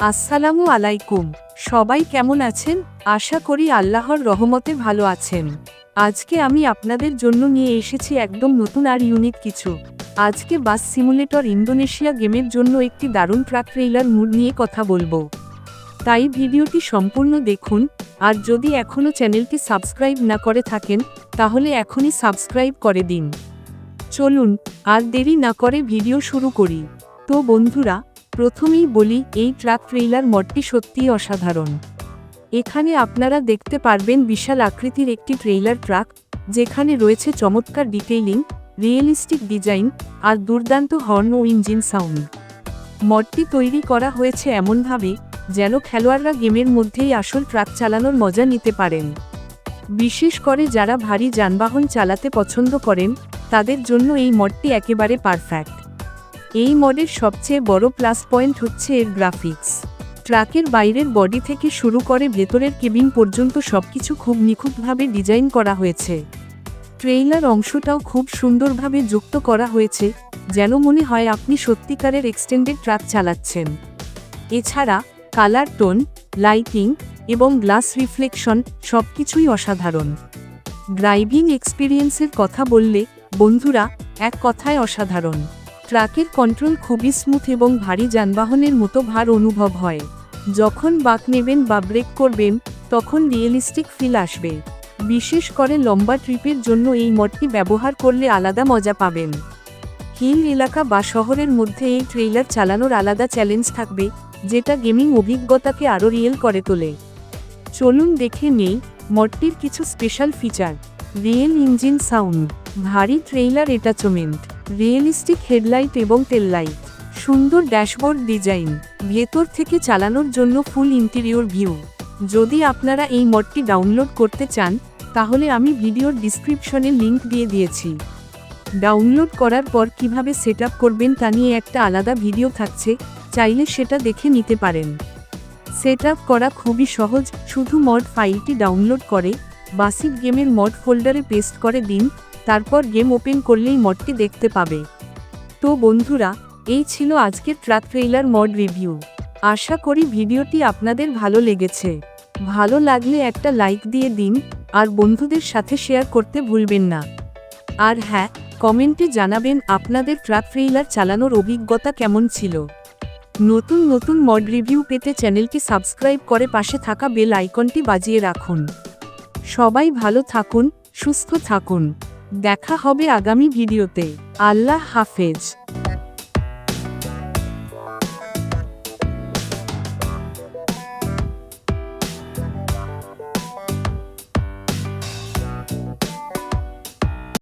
আসসালামু আলাইকুম। সবাই কেমন আছেন? আশা করি আল্লাহর রহমতে ভালো আছেন। আজকে আমি আপনাদের জন্য নিয়ে এসেছি একদম নতুন আর ইউনিক কিছু। আজকে বাস সিমুলেটর ইন্দোনেশিয়া গেমের জন্য একটি দারুণ ট্রাক ট্রেইলার মুড নিয়ে কথা বলব। তাই ভিডিওটি সম্পূর্ণ দেখুন, আর যদি এখনও চ্যানেলটি সাবস্ক্রাইব না করে থাকেন, তাহলে এখনই সাবস্ক্রাইব করে দিন। চলুন, আর দেরি না করে ভিডিও শুরু করি। তো বন্ধুরা প্রথমেই বলি, এই ট্রাক ট্রেইলার মডটি সত্যিই অসাধারণ। এখানে আপনারা দেখতে পারবেন বিশাল আকৃতির একটি ট্রেইলার ট্রাক, যেখানে রয়েছে চমৎকার ডিটেইলিং রিয়েলিস্টিক ডিজাইন আর দুর্দান্ত হর্ন ও ইঞ্জিন সাউন্ড মডটি তৈরি করা হয়েছে এমনভাবে যেন খেলোয়াড়রা গেমের মধ্যেই আসল ট্রাক চালানোর মজা নিতে পারেন। বিশেষ করে যারা ভারী যানবাহন চালাতে পছন্দ করেন, তাদের জন্য এই মডটি একেবারে পারফেক্ট এই মডের সবচেয়ে বড় প্লাস পয়েন্ট হচ্ছে এর গ্রাফিক্স। ট্রাকের বাইরের বডি থেকে শুরু করে ভেতরের কেবিন পর্যন্ত সবকিছু খুব নিখুঁতভাবে ডিজাইন করা হয়েছে। ট্রেইলার অংশটাও খুব সুন্দরভাবে যুক্ত করা হয়েছে, যেন মনে হয় আপনি সত্যিকারের এক্সটেন্ডেড ট্রাক চালাচ্ছেন। এছাড়া, কালার টোন, লাইটিং এবং গ্লাস রিফ্লেকশন সবকিছুই অসাধারণ। ড্রাইভিং এক্সপিরিয়েন্সের কথা বললে, বন্ধুরা, এক কথায় অসাধারণ। ট্রাকের কন্ট্রোল খুবই স্মুথ এবং ভারী যানবাহনের মতো ভার অনুভব হয়। যখন বাঁক নেবেন বা ব্রেক করবেন, তখন রিয়েলিস্টিক ফিল আসবে। বিশেষ করে লম্বা ট্রিপের জন্য এই মডটি ব্যবহার করলে আলাদা মজা পাবেন। হিল এলাকা বা শহরের মধ্যে এই ট্রেইলার চালানোর আলাদা চ্যালেঞ্জ থাকবে, যেটা গেমিং অভিজ্ঞতাকে আরও রিয়েল করে তোলে। চলুন দেখে নেই মডটির কিছু special feature. Real engine sound. ভারী ট্রেইলার অ্যাটাচমেন্ট। রিয়েলিস্টিক হেডলাইট এবং টেললাইট সুন্দর ড্যাশবোর্ড ডিজাইন, ভেতর থেকে চালানোর জন্য ফুল ইন্টেরিয়র ভিউ। যদি আপনারা এই মডটি ডাউনলোড করতে চান, তাহলে আমি ভিডিওর ডিসক্রিপশনে লিংক দিয়ে দিয়েছি। ডাউনলোড করার পর কীভাবে সেট করবেন তা নিয়ে একটা আলাদা ভিডিও থাকছে, চাইলে সেটা দেখে নিতে পারেন। সেট করা খুবই সহজ, শুধু মড ফাইলটি ডাউনলোড করে, বাসিক গেমের মড ফোল্ডারে পেস্ট করে দিন তারপর গেম ওপেন করলেই মডটি দেখতে পাবে। তো বন্ধুরা, এই ছিল আজকের ট্রাক ট্রেইলার মড রিভিউ। আশা করি ভিডিওটি আপনাদের ভালো লেগেছে। ভালো লাগলে একটা লাইক দিয়ে দিন, আর বন্ধুদের সাথে শেয়ার করতে ভুলবেন না। আর হ্যাঁ কমেন্টে জানাবেন আপনাদের ট্রাক ট্রেইলার চালানোর অভিজ্ঞতা কেমন ছিল। নতুন নতুন মড রিভিউ পেতে চ্যানেলটি সাবস্ক্রাইব করে পাশে থাকা বেল আইকনটি বাজিয়ে রাখুন। সবাই ভালো থাকুন, সুস্থ থাকুন। দেখা হবে আগামী ভিডিওতে। আল্লাহ হাফেজ।